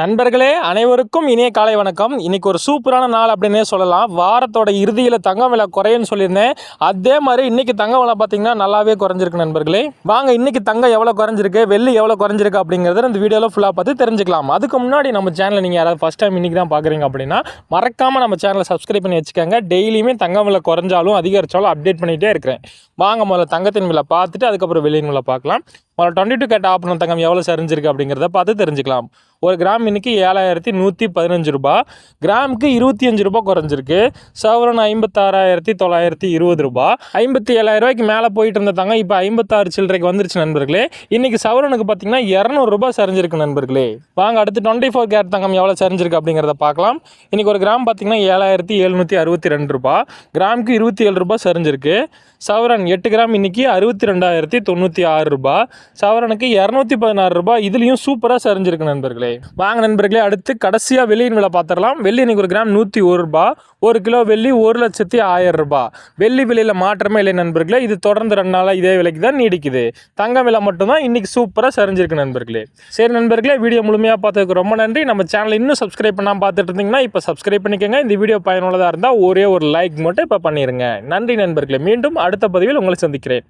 நண்பர்களே அனைவருக்கும் இனிய காலை வணக்கம். இன்றைக்கி ஒரு சூப்பரான நாள் அப்படின்னே சொல்லலாம். வாரத்தோட இறுதியில் தங்கம் விலை குறையுன்னு சொல்லியிருந்தேன். அதே மாதிரி இன்றைக்கி தங்கம் விலை பார்த்திங்கன்னா நல்லாவே குறைஞ்சிருக்கு நண்பர்களே. வாங்க இன்னைக்கு தங்கம் எவ்வளோ குறைஞ்சிருக்கு வெள்ளி எவ்வளோ குறைஞ்சிருக்கு அப்படிங்கிறத இந்த வீடியோவில் ஃபுல்லாக பார்த்து தெரிஞ்சுக்கலாம். அதுக்கு முன்னாடி நம்ம சேனலை நீங்கள் யாராவது ஃபஸ்ட் டைம் இன்னைக்கு தான் பார்க்குறீங்க அப்படின்னா மறக்காமல் நம்ம சேனலை சப்ஸ்கிரைப் பண்ணி வச்சுக்கோங்க. டெய்லியுமே தங்கம் விலை குறைஞ்சாலும் அதிகரிச்சாலும் அப்டேட் பண்ணிகிட்டே இருக்கிறேன். வாங்க முதல்ல தங்கத்தின் விலை பார்த்துட்டு அதுக்கப்புறம் வெள்ளியின் விலை பார்க்கலாம். முதல்ல டுவெண்ட்டி டூ கேட் ஆப்பணும் தங்கம் எவ்வளோ சரிஞ்சிருக்கு அப்படிங்கிறத பார்த்து தெரிஞ்சுக்கலாம். ஒரு கிராம் இன்றைக்கி ஏழாயிரத்தி நூற்றி பதினஞ்சு ரூபா. கிராமுக்கு இருபத்தி அஞ்சு ரூபா குறைஞ்சிருக்கு. சவரன் ஐம்பத்தாறாயிரத்தி தொள்ளாயிரத்தி இருபது ரூபாய் ஐம்பத்தி ஏழாயிரம் ரூபாய்க்கு மேலே போயிட்டு இருந்தாங்க இப்போ ஐம்பத்தாறு சில்லறைக்கு வந்துருச்சு நண்பர்களே. இன்றைக்கி சவரனுக்கு பார்த்தீங்கன்னா இரநூறுபா சரிஞ்சிருக்கு நண்பர்களே. வாங்க அடுத்து டுவெண்ட்டி ஃபோர் கேட் தங்கம் எவ்வளோ சரிஞ்சிருக்கு அப்படிங்கிறத பார்க்கலாம் இன்றைக்கி ஒரு கிராம் பார்த்தீங்கன்னா ஏழாயிரத்தி எழுநூற்றி அறுபத்தி ரெண்டு ரூபாய் கிராமுக்கு இருபத்தி ஏழு ரூபாய் சரிஞ்சிருக்கு. சவரன் எட்டு கிராம் இன்றைக்கி அறுபத்தி ரெண்டாயிரத்தி தொண்ணூற்றி ஆறு ரூபாய் சவரனுக்கு இரநூத்தி பதினாறு ரூபாய். இதுலேயும் சூப்பராக சரிஞ்சிருக்கு நண்பர்களே. வாங்க நண்பர்களே அடுத்து கடைசியாக வெள்ளியின் விலை பார்த்துடலாம். வெள்ளி இன்னைக்கு ஒரு கிராம் நூற்றி ஒரு ரூபா ஒரு கிலோ வெள்ளி ஒரு லட்சத்தி ஆயிரம் ரூபாய் வெள்ளி விலையில் மாற்றமே இல்லை நண்பர்களே இது தொடர்ந்து ரெண்டு நாளாக இதே விலைக்கு தான் நீடிக்குது. தங்க விலை மட்டும்தான் இன்னைக்கு சூப்பராக சரிஞ்சிருக்கு நண்பர்களே. சரி நண்பர்களே வீடியோ முழுமையாக பார்த்ததுக்கு ரொம்ப நன்றி. நம்ம சேனல் இன்னும் சப்ஸ்கிரைப் பண்ணாமல் பார்த்துட்டு இருந்தீங்கன்னா இப்போ சப்ஸ்கிரைப் பண்ணிக்கோங்க. இந்த வீடியோ பயனுள்ளதாக இருந்தால் ஒரே ஒரு லைக் மட்டும் இப்போ பண்ணிடுங்க நன்றி நண்பர்களே மீண்டும் அடுத்த பதிவில் உங்களை சந்திக்கிறேன்.